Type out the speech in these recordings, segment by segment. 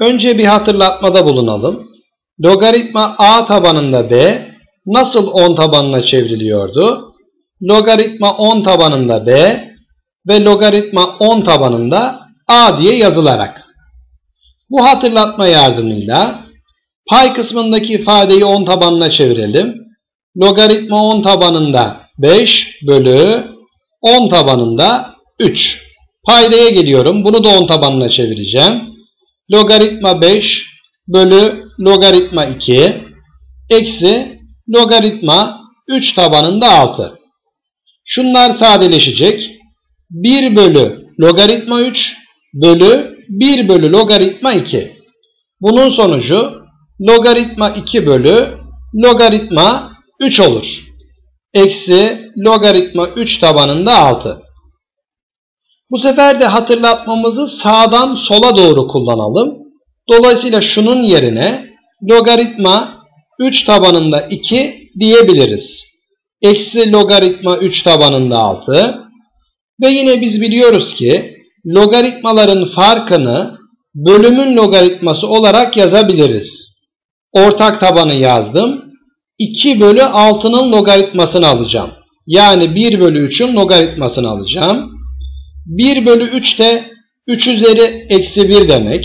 Önce bir hatırlatmada bulunalım. Logaritma a tabanında b nasıl 10 tabanına çevriliyordu? Logaritma 10 tabanında b ve logaritma 10 tabanında a diye yazılarak. Bu hatırlatma yardımıyla pay kısmındaki ifadeyi 10 tabanına çevirelim. Logaritma 10 tabanında 5 bölü 10 tabanında 3. Paydaya geliyorum. Bunu da 10 tabanına çevireceğim. Logaritma 5 bölü logaritma 2 eksi logaritma 3 tabanında 6. Şunlar sadeleşecek. 1 bölü logaritma 3 bölü 1 bölü logaritma 2. Bunun sonucu logaritma 2 bölü logaritma 3 olur. Eksi logaritma 3 tabanında 6. Bu sefer de hatırlatmamızı sağdan sola doğru kullanalım. Dolayısıyla şunun yerine logaritma 3 tabanında 2 diyebiliriz. Eksi logaritma 3 tabanında 6. Ve yine biz biliyoruz ki logaritmaların farkını bölümün logaritması olarak yazabiliriz. Ortak tabanı yazdım. 2 bölü 6'nın logaritmasını alacağım. Yani 1 bölü 3'ün logaritmasını alacağım. 1 bölü 3 de 3 üzeri eksi 1 demek.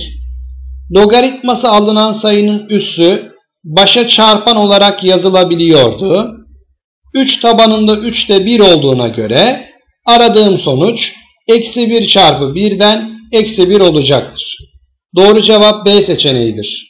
Logaritması alınan sayının üssü başa çarpan olarak yazılabiliyordu. 3 tabanında 3 de 1 olduğuna göre aradığım sonuç eksi 1 çarpı 1'den eksi 1 olacaktır. Doğru cevap B seçeneğidir.